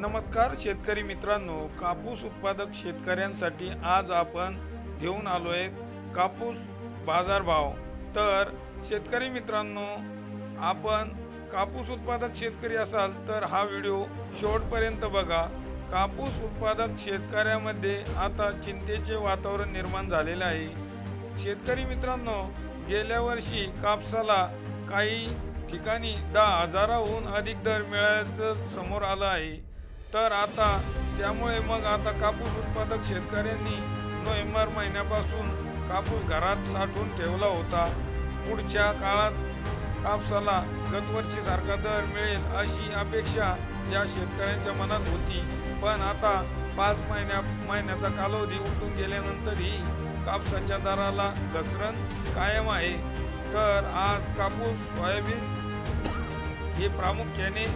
नमस्कार शेतकरी मित्रांनो कापूस उत्पादक शेतकऱ्यांसाठी आज आपण घेऊन आलो आहे कापूस बाजारभाव. तर शेतकरी मित्रांनो आपण कापूस उत्पादक शेतकरी असाल तर हा व्हिडिओ शेवटपर्यंत बघा. कापूस उत्पादक शेतकऱ्यामध्ये आता चिंतेचे वातावरण निर्माण झालेले आहे. शेतकरी मित्रांनो गेल्या वर्षी कापसाला काही ठिकाणी दहा हजाराहून अधिक दर मिळाल्याचं समोर आलं आहे. तर आता त्यामुळे मग आता कापूस उत्पादक शेतकऱ्यांनी नोव्हेंबर महिन्यापासून कापूस घरात साठवून ठेवला होता. पुढच्या काळात कापसाला गतवर्षी सारखा दर मिळेल अशी अपेक्षा या शेतकऱ्यांच्या मनात होती. पण आता पाच महिन्या महिन्याचा कालावधी उलटून गेल्यानंतरही कापसाच्या दराला घसरण कायम आहे. तर आज कापूस सोयाबीन हे प्रामुख्याने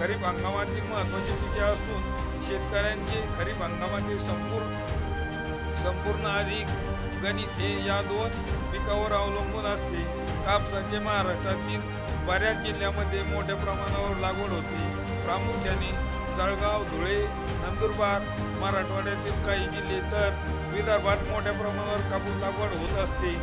खरीप हंगामातील महत्त्वाची पिके असून शेतकऱ्यांचे खरीप हंगामातील संपूर्ण संपूर्ण अधिक गणित हे या दोन पिकावर अवलंबून असते. कापसाचे महाराष्ट्रातील बऱ्याच जिल्ह्यामध्ये मोठ्या प्रमाणावर लागवड होते. प्रामुख्याने जळगाव धुळे नंदुरबार मराठवाड्यातील काही जिल्हे तर विदर्भात मोठ्या प्रमाणावर कापूस लागवड होत असते.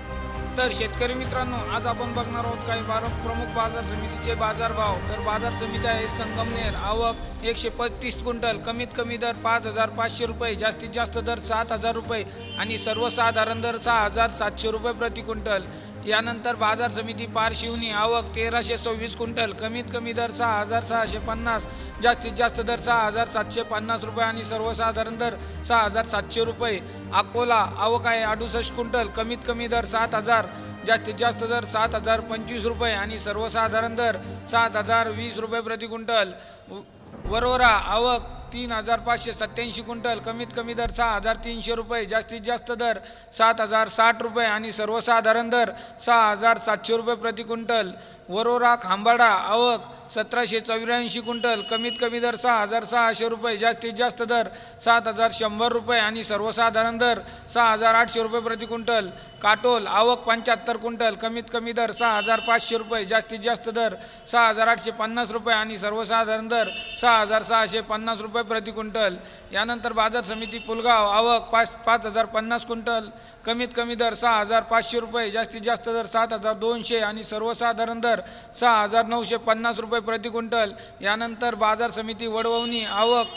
तर शेतकरी मित्रांनो आज आपण बघणार आहोत काही बार प्रमुख बाजार समितीचे बाजारभाव. तर बाजार समिती आहे संगमनेर. आवक एकशे पस्तीस क्विंटल. कमीत कमी दर पाच हजार पाचशे रुपये जास्तीत जास्त दर सात हजार रुपये आणि सर्वसाधारण दर सहा हजार सातशे रुपये प्रति क्विंटल. यानंतर बाजार समिती पारशिवनी आवक तेराशे सव्वीस क्विंटल. कमीत कमी दर सहा हजार सहाशे पन्नास. जास्तीत जास्त दर सहा हजार सातशे पन्नास रुपये आणि सर्वसाधारण दर सहा हजार सातशे रुपये. अकोला आवक आहे अडुसष्ट क्विंटल कमीत कमी दर सात हजार जास्तीत जास्त दर सात हजार पंचवीस रुपये आणि सर्वसाधारण दर सात हजार वीस रुपये प्रति क्विंटल. व- वरोरा आवक तीन हजार पाचशे सत्याऐंशी क्विंटल कमीत कमी दर सहा हजार तीनशे रुपये जास्तीत जास्त दर सात हजार साठ रुपये आणि सर्वसाधारण दर सहा हजार सातशे रुपये प्रति क्विंटल. वरोरा खांबाडा आवक सतराशे चौऱ्याऐंशी क्विंटल कमीत कमी दर सहा हजार सहाशे रुपये जास्तीत जास्त दर सात हजार शंभर रुपये आणि सर्वसाधारण दर सहा हजार आठशे रुपये प्रति क्विंटल. काटोल आवक पंच्याहत्तर क्विंटल कमीत कमी दर सहा हजार पाचशे रुपये जास्तीत जास्त दर सहा हजार आठशे पन्नास रुपये आणि सर्वसाधारण दर सहा हजार सहाशे पन्नास रुपये प्रति क्विंटल. यानंतर बाजार समिती पुलगाव आवक पाच पाच हजार पन्नास क्विंटल कमीत कमी दर सहा हजार पाचशे रुपये जास्तीत जास्त दर सात हजार दोनशे आणि सर्वसाधारण दर सहा हजार नऊशे पन्नास रुपये प्रति क्विंटल. यानंतर बाजार समिती वडवणी आवक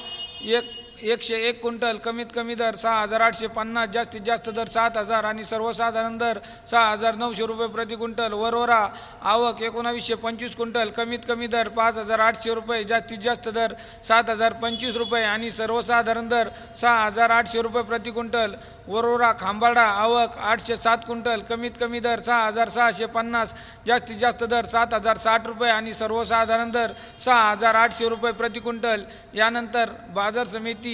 एक एकशे एक क्विंटल कमीत कमी दर सहा हजार आठशे पन्नास जास्तीत जास्त दर सात हजार आणि सर्वसाधारण दर सहा हजार नऊशे रुपये प्रति क्विंटल. वरोरा आवक एकोणावीसशे पंचवीस क्विंटल कमीत कमी दर पाच हजार आठशे रुपये जास्तीत जास्त दर सात हजार पंचवीस रुपये आणि सर्वसाधारण दर सहा हजार आठशे रुपये प्रति क्विंटल. वरोरा खांबाडा आवक आठशे सात क्विंटल कमीत कमी दर सहा हजार सहाशे पन्नास जास्तीत जास्त दर सात हजार साठ रुपये आणि सर्वसाधारण दर सहा हजार आठशे रुपये प्रति क्विंटल. यानंतर बाजार समिती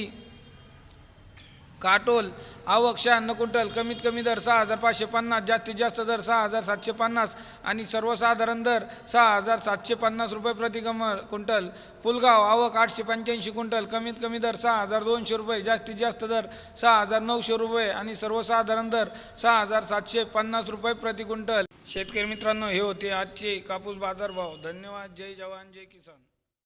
काटोल आवक शहाण्णव क्विंटल कमीत कमी दर सहा हजार पाचशे पन्नास जास्तीत जास्त दर सहा हजार सातशे पन्नास आणि सर्वसाधारण दर सहा हजार सातशे पन्नास रुपये प्रति कुंटल क्विंटल. पुलगाव आवक आठशे पंच्याऐंशी क्विंटल कमीत कमी दर सहा हजार दोनशे रुपये जास्तीत जास्त दर सहा हजार नऊशे रुपये आणि सर्वसाधारण दर सहा हजार सातशे पन्नास रुपये प्रति क्विंटल. शेतकरी मित्रांनो हे होते आजचे कापूस बाजारभाव. धन्यवाद. जय जवान जय किसान.